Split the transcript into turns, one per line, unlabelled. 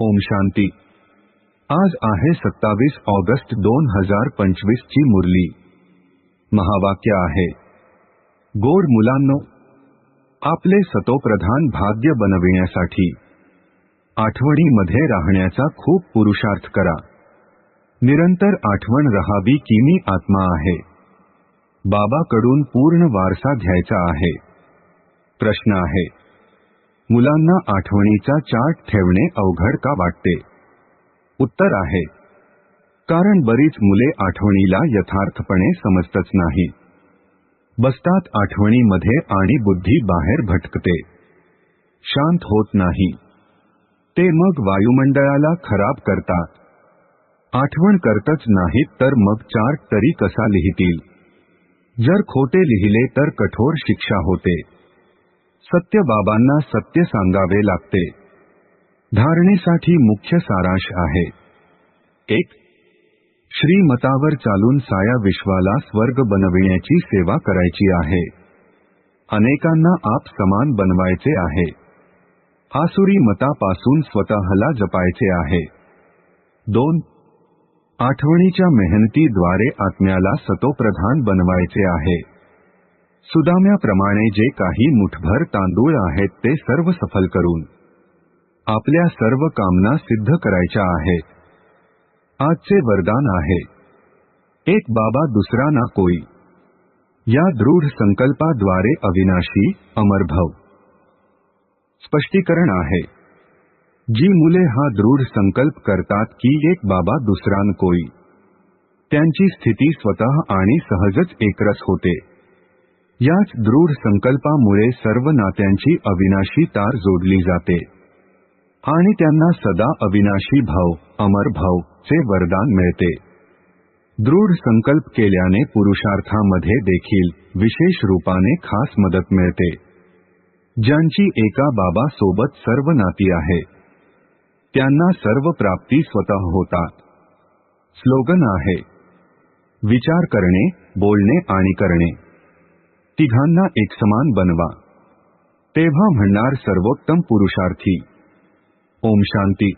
ओम शांती। आज आहे सत्तावीस ऑगस्ट दोन हजार पंचवीस ची मुरली। महावाक्य आहे गोर मुलांनो आपले सतोप्रधान भाग्य बनविण्यासाठी आठवणीमध्ये राहण्याचा खूप पुरुषार्थ करा. निरंतर आठवण रहावी की मी आत्मा आहे. बाबाकडून पूर्ण वारसा घ्यायचा आहे. प्रश्न आहे मुलांना आठवणीचा चार्ट ठेवणे अवघड का वाटते? उत्तर आहे. कारण बरीच मुले आठवणीला यथार्थपणे समजतच नाही. बसतात आठवणीमध्ये आणि बुद्धी बाहेर भटकते. शांत होत नाही. ते मग वायुमंडळाला खराब करतात. आठवण करतच नाहीत तर मग चार्ट तरी कसा लिहितील? जर खोटे लिहिले तर कठोर शिक्षा होते. सत्य बाबांना सत्य सांगावे लागते. धारणेसाठी मुख्य सारांश आहे. एक श्रीमतावर चालून साया विश्वाला स्वर्ग बनविण्याची सेवा करायची आहे. अनेकांना आप समान बनवायचे आहे. आसुरी मतापासून स्वतःला जपायचे आहे. दोन आठवणीच्या मेहनतीद्वारे आत्म्याला सतोप्रधान बनवायचे आहे. सुदाम्याप्रमाणे जे काही मुठभर तांदूळ आहेत ते सर्व सफल करून आपल्या सर्व कामना सिद्ध करायच्या आहेत. आजचे वरदान आहे. एक बाबा दुसरा ना कोई. या दृढ संकल्पाद्वारे अविनाशी अमरभव स्पष्टीकरण आहे. जी मुले हा दृढ संकल्प करतात की एक बाबा दुसरान कोई. त्यांची स्थिती स्वतः आणि सहजच एकरस होते. याच दृढ संकल्पामुळे सर्व नात्यांची अविनाशी तार जोडली जाते. आणि त्यांना सदा अविनाशी भाव, अमर भाव चे वरदान मिळते. दृढ संकल्प केल्याने पुरुषार्थामध्ये देखील विशेष रूपाने खास मदत मिळते. ज्यांची एका बाबा सोबत सर्व नाती आहे, त्यांना सर्व प्राप्ती स्वतः होतात. स्लोगन आहे, विचार करणे, बोलणे आणि करणे. तिघांना एकसमान बनवा. तेव्हा म्हणणार सर्वोत्तम पुरुषार्थी. ओम शांती.